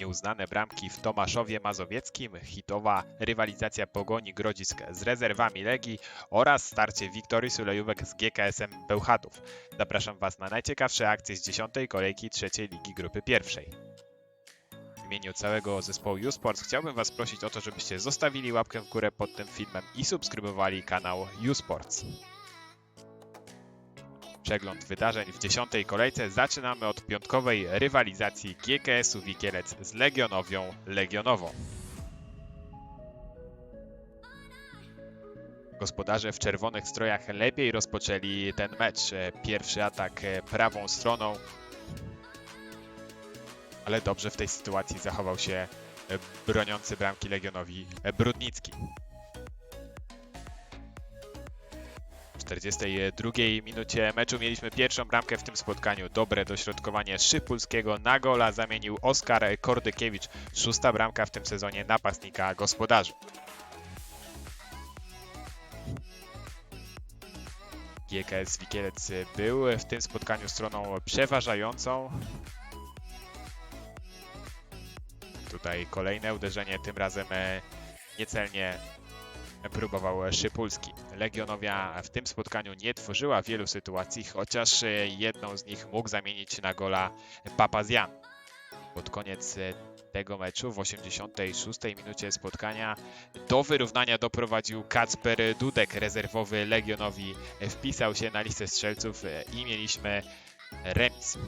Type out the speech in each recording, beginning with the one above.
Nieuznane bramki w Tomaszowie Mazowieckim, hitowa rywalizacja Pogoni Grodzisk z rezerwami Legii oraz starcie Wiktorii Sulejówek z GKS-em Bełchatów. Zapraszam Was na najciekawsze akcje z dziesiątej kolejki trzeciej Ligi Grupy Pierwszej. W imieniu całego zespołu uSports chciałbym Was prosić o to, żebyście zostawili łapkę w górę pod tym filmem i subskrybowali kanał uSports. Przegląd wydarzeń w dziesiątej kolejce zaczynamy od piątkowej rywalizacji GKS-u Wikielec z Legionowią Legionową. Gospodarze w czerwonych strojach lepiej rozpoczęli ten mecz. Pierwszy atak prawą stroną, ale dobrze w tej sytuacji zachował się broniący bramki Legionowi Brudnicki. 42 minucie meczu mieliśmy pierwszą bramkę w tym spotkaniu. Dobre dośrodkowanie Szypulskiego na gola zamienił Oskar Kordykiewicz. Szósta bramka w tym sezonie napastnika gospodarzy. GKS Wikielec był w tym spotkaniu stroną przeważającą. Tutaj kolejne uderzenie, tym razem e, niecelnie próbował Szypulski. Legionowia w tym spotkaniu nie tworzyła wielu sytuacji, chociaż e, jedną z nich mógł zamienić na gola Papazian. Pod koniec e, tego meczu w 86 minucie spotkania do wyrównania doprowadził Kacper Dudek, rezerwowy Legionowi wpisał się na listę strzelców e, i mieliśmy remis.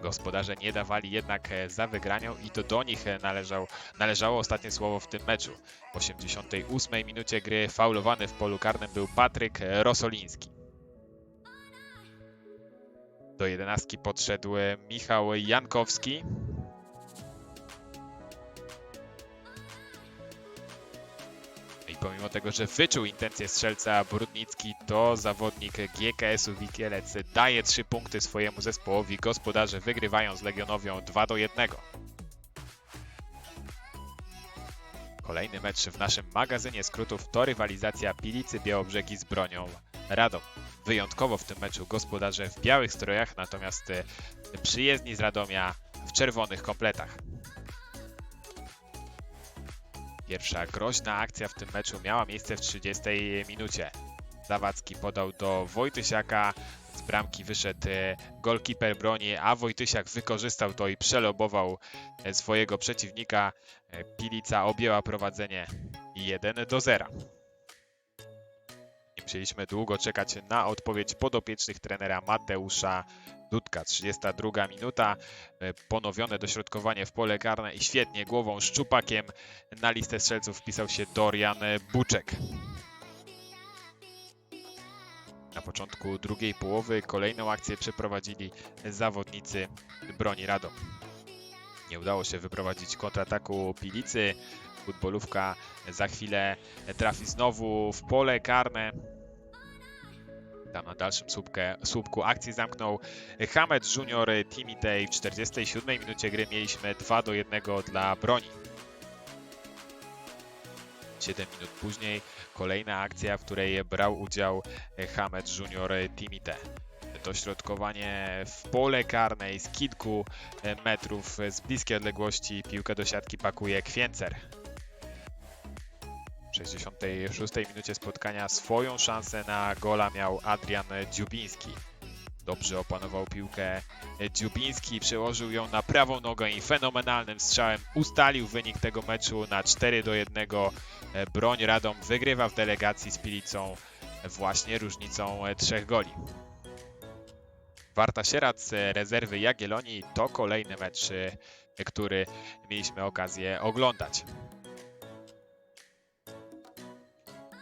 Gospodarze nie dawali jednak e, za wygranią i to do nich e, należał, należało ostatnie słowo w tym meczu. W 88 minucie gry faulowany w polu karnym był Patryk Rosoliński. Do jedenastki podszedł e, Michał Jankowski. Pomimo tego, że wyczuł intencje strzelca Brudnicki, to zawodnik GKS-u Wikielec daje 3 punkty swojemu zespołowi. Gospodarze wygrywają z Legionowią 2 do 1. Kolejny mecz w naszym magazynie skrótów to rywalizacja Pilicy Białobrzegi z bronią Radom. Wyjątkowo w tym meczu gospodarze w białych strojach, natomiast przyjezdni z Radomia w czerwonych kompletach. Pierwsza groźna akcja w tym meczu miała miejsce w 30 minucie. Zawadzki podał do Wojtysiaka, z bramki wyszedł e, golkiper broni, a Wojtysiak wykorzystał to i przelobował e, swojego przeciwnika. E, Pilica objęła prowadzenie 1 do 0. Musieliśmy długo czekać na odpowiedź podopiecznych trenera Mateusza Dudka. 32 minuta, e, ponowione dośrodkowanie w pole karne i świetnie głową szczupakiem na listę strzelców wpisał się Dorian Buczek. Na początku drugiej połowy kolejną akcję przeprowadzili zawodnicy broni Radom. Nie udało się wyprowadzić kontrataku Pilicy. Futbolówka za chwilę trafi znowu w pole karne. Tam na dalszym słupkę, słupku akcji zamknął Hamed Junior Timitej. W 47 minucie gry mieliśmy 2 do 1 dla broni. 7 minut później kolejna akcja, w której brał udział Hamed Junior Timite. Dośrodkowanie w pole karnej z kilku metrów z bliskiej odległości piłkę do siatki pakuje Kwiencer. W 66 minucie spotkania swoją szansę na gola miał Adrian Dziubiński. Dobrze opanował piłkę Dziubiński, przełożył ją na prawą nogę i fenomenalnym strzałem ustalił wynik tego meczu na 4 do 1. Broń Radom wygrywa w delegacji z Pilicą właśnie różnicą trzech goli. Warta Sierac rezerwy Jagiellonii to kolejny mecz, który mieliśmy okazję oglądać.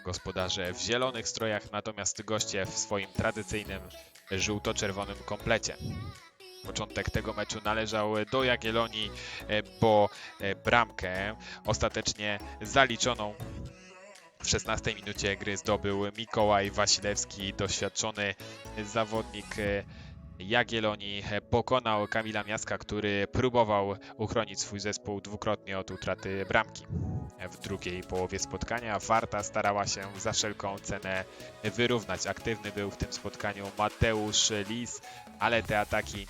Gospodarze w zielonych strojach, natomiast goście w swoim tradycyjnym żółto-czerwonym komplecie. Początek tego meczu należał do Jagiellonii, e, bo e, bramkę ostatecznie zaliczoną w 16 minucie gry zdobył Mikołaj Wasilewski, doświadczony zawodnik e, Jagiellonii. Pokonał Kamila Miaska, który próbował uchronić swój zespół dwukrotnie od utraty bramki. W drugiej połowie spotkania Warta starała się za wszelką cenę wyrównać. Aktywny był w tym spotkaniu Mateusz Lis, ale te ataki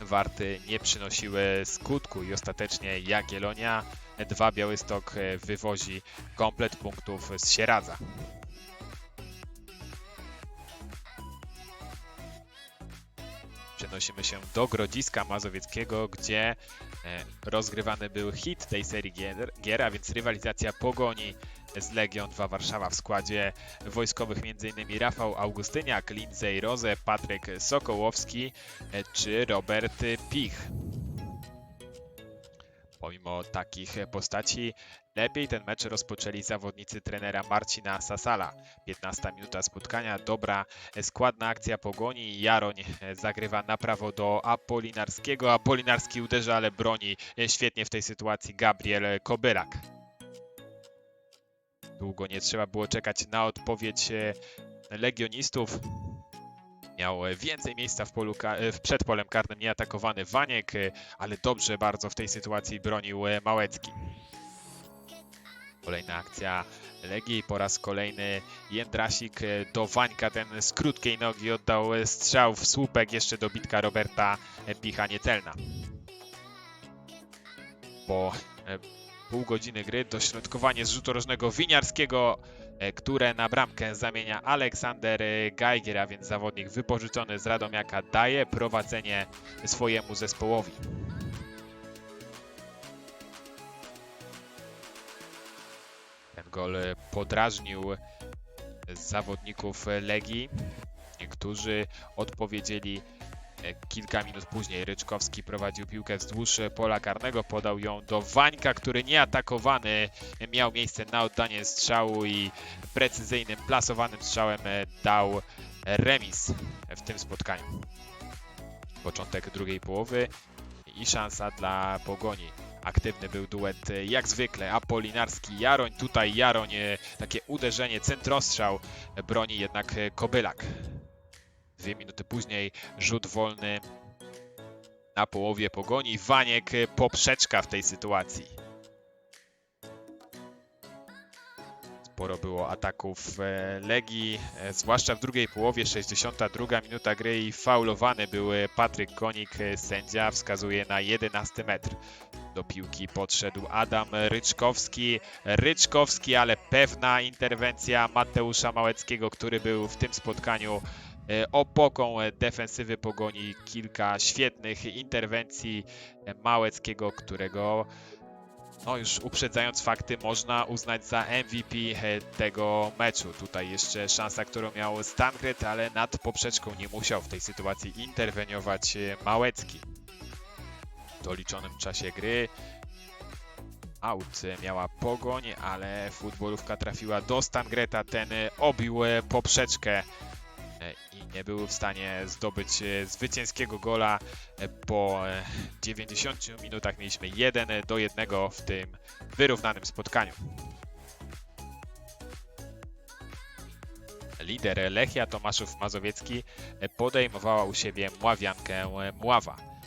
warty nie przynosiły skutku i ostatecznie Jagiellonia, dwa Białystok e, wywozi komplet punktów z Sieradza. Przenosimy się do Grodziska Mazowieckiego, gdzie e, rozgrywany był hit tej serii gier, gier, a więc rywalizacja Pogoni z Legion 2 Warszawa w składzie wojskowych m.in. Rafał Augustyniak, Lindsay Roze, Patryk Sokołowski e, czy Robert Pich. Pomimo takich postaci, lepiej ten mecz rozpoczęli zawodnicy trenera Marcina Sasala. 15 minuta spotkania, dobra, składna akcja pogoni. Jaroń zagrywa na prawo do Apolinarskiego. Apolinarski uderza, ale broni świetnie w tej sytuacji Gabriel Kobylak. Długo nie trzeba było czekać na odpowiedź e, legionistów. Miał więcej miejsca w polu przed polem karnym nieatakowany Waniek, e, ale dobrze bardzo w tej sytuacji bronił e, Małecki. Kolejna akcja Legii, po raz kolejny Jędrasik e, do Wańka, ten z krótkiej nogi oddał e, strzał w słupek, jeszcze dobitka Roberta e, Picha Nietelna. Po e, pół godziny gry dośrodkowanie z rzutu rożnego Winiarskiego, które na bramkę zamienia Aleksander Geiger, a więc zawodnik wypożyczony z Radomiaka daje prowadzenie swojemu zespołowi. Gol podrażnił zawodników Legii, którzy odpowiedzieli e, kilka minut później. Ryczkowski prowadził piłkę wzdłuż pola karnego, podał ją do Wańka, który nieatakowany miał miejsce na oddanie strzału i precyzyjnym, plasowanym strzałem dał remis w tym spotkaniu. Początek drugiej połowy i szansa dla Pogoni. Aktywny był duet e, jak zwykle Apolinarski-Jaroń. Tutaj Jaroń, e, takie uderzenie, centrostrzał broni jednak e, Kobylak. Dwie minuty później rzut wolny na połowie Pogoni. Waniek poprzeczka w tej sytuacji. Sporo było ataków Legii, zwłaszcza w drugiej połowie, 62 minuta gry i faulowany był Patryk Konik. Sędzia wskazuje na 11 metr. Do piłki podszedł Adam Ryczkowski. Ryczkowski, ale pewna interwencja Mateusza Małeckiego, który był w tym spotkaniu e, opoką defensywy Pogoni. Kilka świetnych interwencji Małeckiego, którego no już uprzedzając fakty, można uznać za MVP e, tego meczu. Tutaj jeszcze szansa, którą miał Stankret, ale nad poprzeczką nie musiał w tej sytuacji interweniować e, Małecki. Doliczonym czasie gry aut miała pogoń, ale futbolówka trafiła do Stangreta. Ten obił e, poprzeczkę e, i nie był w stanie zdobyć e, zwycięskiego gola. Po e, 90 minutach mieliśmy 1 do 1 w tym wyrównanym spotkaniu. Lider Lechia Tomaszów Mazowiecki podejmowała u siebie Mławiankę Mława.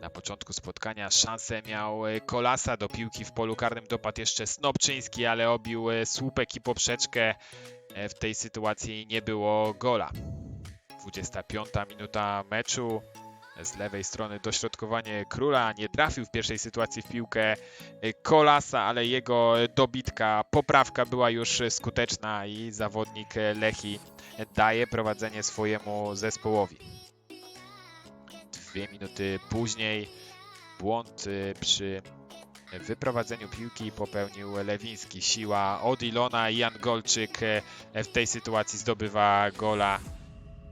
Na początku spotkania szansę miał e, Kolasa do piłki w polu karnym, dopadł jeszcze Snopczyński, ale obił e, słupek i poprzeczkę. E, W tej sytuacji nie było gola. 25 minuta meczu. Z lewej strony dośrodkowanie króla. Nie trafił w pierwszej sytuacji w piłkę Kolasa, ale jego dobitka, poprawka była już skuteczna i zawodnik Lechi daje prowadzenie swojemu zespołowi. Dwie minuty później błąd e, przy wyprowadzeniu piłki popełnił Lewiński. Siła od Ilona i Jan Golczyk e, w tej sytuacji zdobywa gola.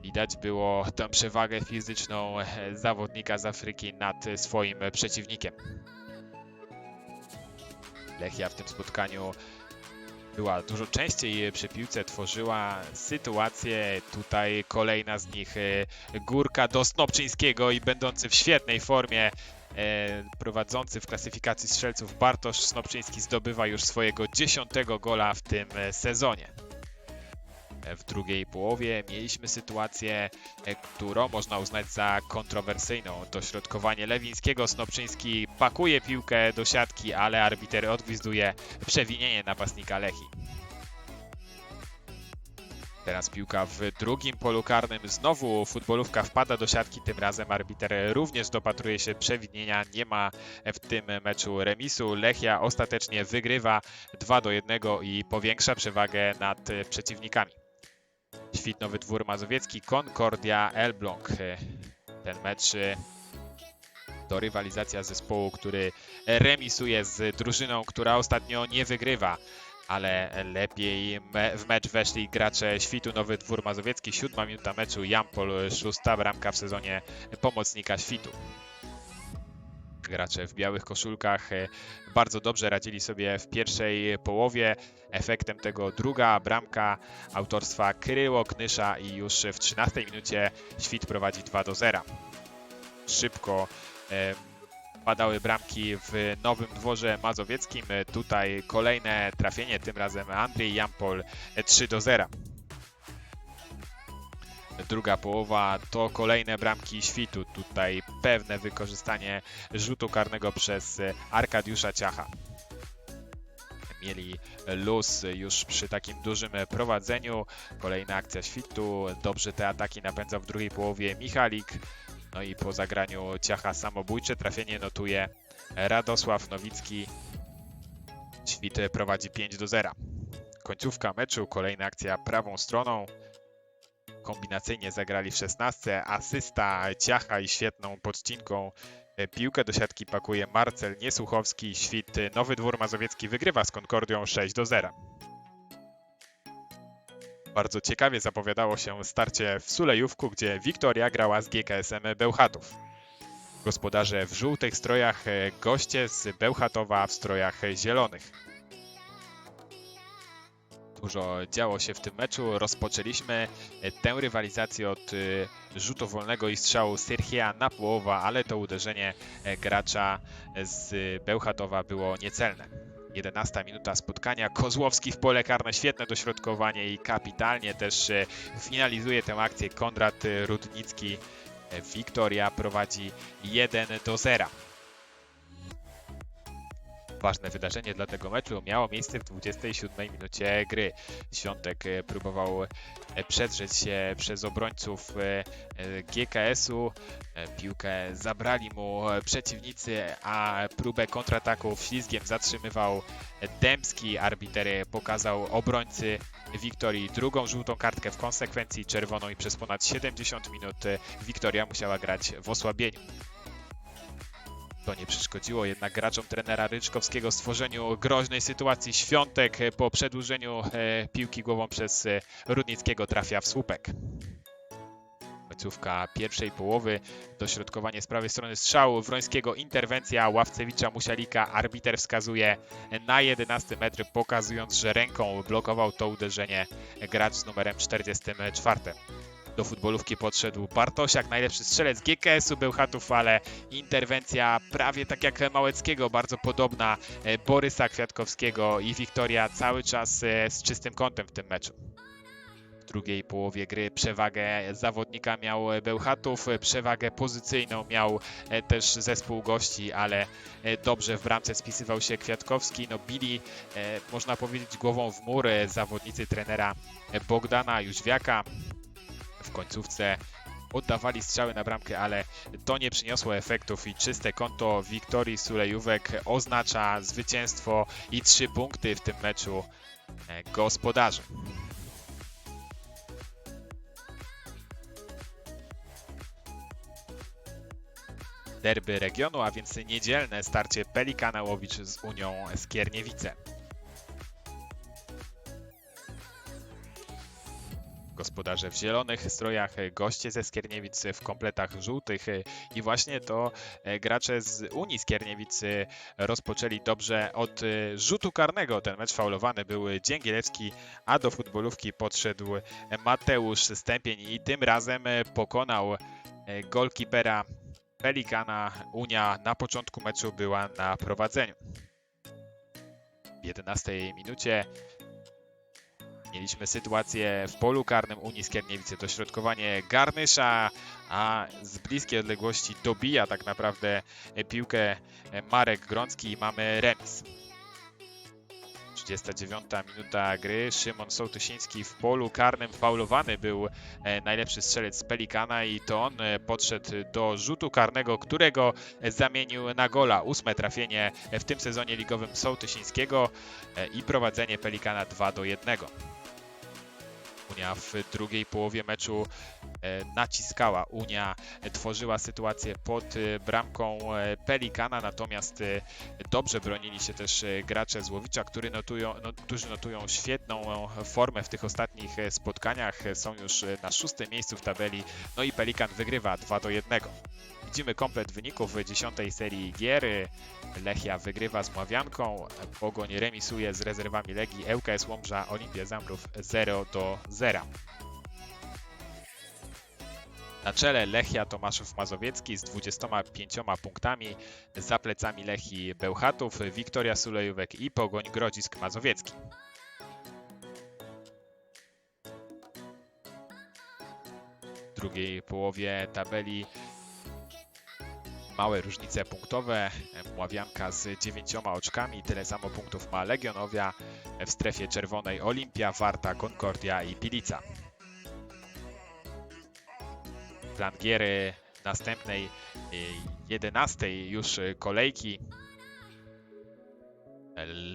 Widać było tę przewagę fizyczną e, zawodnika z Afryki nad swoim przeciwnikiem. Lechia w tym spotkaniu była dużo częściej przy piłce, tworzyła sytuację. Tutaj kolejna z nich e, górka do Snopczyńskiego i będący w świetnej formie e, prowadzący w klasyfikacji strzelców Bartosz Snopczyński zdobywa już swojego dziesiątego gola w tym e, sezonie. E, W drugiej połowie mieliśmy sytuację, e, którą można uznać za kontrowersyjną. Dośrodkowanie Lewińskiego, Snopczyński pakuje piłkę do siatki, ale arbiter odgwizduje przewinienie napastnika Lechi. Teraz piłka w drugim polu karnym. Znowu futbolówka wpada do siatki. Tym razem arbiter również dopatruje się przewidnienia. Nie ma w tym meczu remisu. Lechia ostatecznie wygrywa 2 do 1 i powiększa przewagę nad przeciwnikami. Świt Nowy Dwór Mazowiecki, Concordia Elbląg. Ten mecz e, to rywalizacja zespołu, który remisuje z drużyną, która ostatnio nie wygrywa. Ale lepiej w mecz weszli gracze Świtu Nowy Dwór Mazowiecki. Siódma minuta meczu, Jampol, szósta bramka w sezonie pomocnika Świtu. Gracze w białych koszulkach e, bardzo dobrze radzili sobie w pierwszej połowie. Efektem tego druga bramka autorstwa Kryło Knysza i już w 13 minucie Świt prowadzi 2 do 0. Szybko e, padały bramki w Nowym Dworze Mazowieckim. E, Tutaj kolejne trafienie, tym razem Andrzej Jampol e, 3 do 0. Druga połowa to kolejne bramki świtu. Tutaj pewne wykorzystanie rzutu karnego przez e, Arkadiusza Ciacha. Mieli luz już przy takim dużym prowadzeniu. Kolejna akcja świtu. Dobrze te ataki napędzał w drugiej połowie Michalik. No i po zagraniu Ciacha samobójcze trafienie notuje Radosław Nowicki. Świt prowadzi 5 do 0. Końcówka meczu, kolejna akcja prawą stroną. Kombinacyjnie zagrali w 16. Asysta Ciacha i świetną podcinką e, piłkę do siatki pakuje Marcel Niesłuchowski. Świt e, Nowy Dwór Mazowiecki wygrywa z Konkordią 6 do 0. Bardzo ciekawie zapowiadało się starcie w Sulejówku, gdzie Wiktoria grała z GKS-em Bełchatów. Gospodarze w żółtych strojach, e, goście z Bełchatowa w strojach zielonych. Dużo działo się w tym meczu. Rozpoczęliśmy e, tę rywalizację od e, rzutu wolnego i strzału Syrchia na połowa, ale to uderzenie e, gracza z Bełchatowa było niecelne. 11 minuta spotkania. Kozłowski w pole karne, świetne dośrodkowanie i kapitalnie też finalizuje tę akcję Konrad Rudnicki. Wiktoria prowadzi 1 do 0. Ważne wydarzenie dla tego meczu miało miejsce w 27 minucie gry. Świątek e, próbował e, przedrzeć się przez obrońców e, GKS-u. Piłkę zabrali mu przeciwnicy, a próbę kontrataku ślizgiem zatrzymywał Dębski. Arbiter pokazał obrońcy Wiktorii drugą żółtą kartkę, w konsekwencji czerwoną i przez ponad 70 minut Wiktoria musiała grać w osłabieniu. To nie przeszkodziło jednak graczom trenera Ryczkowskiego w stworzeniu groźnej sytuacji. Świątek e, po przedłużeniu e, piłki głową przez e, Rudnickiego trafia w słupek. Końcówka pierwszej połowy, dośrodkowanie z prawej strony strzału, Wrońskiego interwencja, Ławcewicza Musialika, arbiter wskazuje na 11 metr, pokazując, że ręką blokował to uderzenie gracz z numerem 44. Do futbolówki podszedł Bartosiak, najlepszy strzelec GKS-u Bełchatów, ale interwencja prawie tak jak Małeckiego, bardzo podobna e, Borysa Kwiatkowskiego i Wiktoria cały czas e, z czystym kątem w tym meczu. W drugiej połowie gry przewagę zawodnika miał Bełchatów, przewagę pozycyjną miał e, też zespół gości, ale e, dobrze w bramce spisywał się Kwiatkowski. No bili, e, można powiedzieć, głową w mur e, zawodnicy trenera e, Bogdana Jóźwiaka. W końcówce oddawali strzały na bramkę, ale to nie przyniosło efektów i czyste konto Wiktorii Sulejówek oznacza zwycięstwo i trzy punkty w tym meczu e, gospodarzy. Derby regionu, a więc niedzielne starcie Pelikana Łowicz z Unią Skierniewice. Gospodarze w zielonych strojach, goście ze Skierniewic w kompletach żółtych i właśnie to e, gracze z Unii Skierniewic rozpoczęli dobrze od e, rzutu karnego. Ten mecz faulowany był Dzięgielewski, a do futbolówki podszedł Mateusz Stępień i tym razem pokonał e, golkipera Pelikana. Unia na początku meczu była na prowadzeniu. W 11 minucie Mieliśmy sytuację w polu karnym Unii Skierniewice, dośrodkowanie Garnysza, a z bliskiej odległości dobija tak naprawdę piłkę Marek Grącki i mamy remis. 39 minuta gry. Szymon Sołtysiński w polu karnym faulowany był e, najlepszy strzelec Pelikana i to on e, podszedł do rzutu karnego, którego e, zamienił na gola. Ósme trafienie w tym sezonie ligowym Sołtysińskiego i prowadzenie Pelikana 2 do 1. Unia w drugiej połowie meczu e, naciskała. Unia tworzyła sytuację pod e, bramką e, Pelikana, natomiast dobrze bronili się też gracze Złowicza, który notują, no, którzy notują świetną formę w tych ostatnich spotkaniach. Są już na szóstym miejscu w tabeli, no i Pelikan wygrywa 2 do 1. Widzimy komplet wyników dziesiątej serii gier. Lechia wygrywa z Mławianką, Pogoń remisuje z rezerwami Legii, ŁKS Łomża, Olimpia Zamrów 0 do 0. Na czele Lechia Tomaszów Mazowiecki z 25 punktami, za plecami Lechii Bełchatów, Wiktoria Sulejówek i Pogoń Grodzisk Mazowiecki. W drugiej połowie tabeli małe różnice punktowe. Mławianka z dziewięcioma oczkami, tyle samo punktów ma Legionowia, w strefie czerwonej Olimpia, Warta, Concordia i Pilica. Plan giery następnej y, 11 już y, kolejki.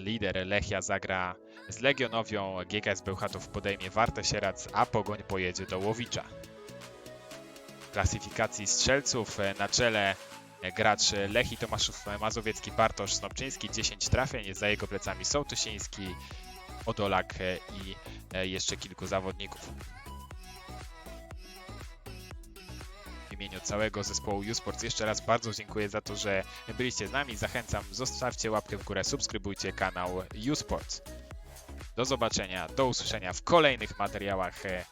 Lider Lechia zagra z Legionowią, GKS Bełchatów podejmie Wartę Sierac, a Pogoń pojedzie do Łowicza. Klasyfikacji strzelców e, na czele gracz Lechi Tomaszów Mazowiecki Bartosz Snopczyński 10 trafień, za jego plecami Sołtysiński, Odolak e, i e, jeszcze kilku zawodników. W imieniu całego zespołu U-Sports jeszcze raz bardzo dziękuję za to, że byliście z nami. Zachęcam, zostawcie łapkę w górę, subskrybujcie kanał U-Sports. Do zobaczenia, do usłyszenia w kolejnych materiałach e,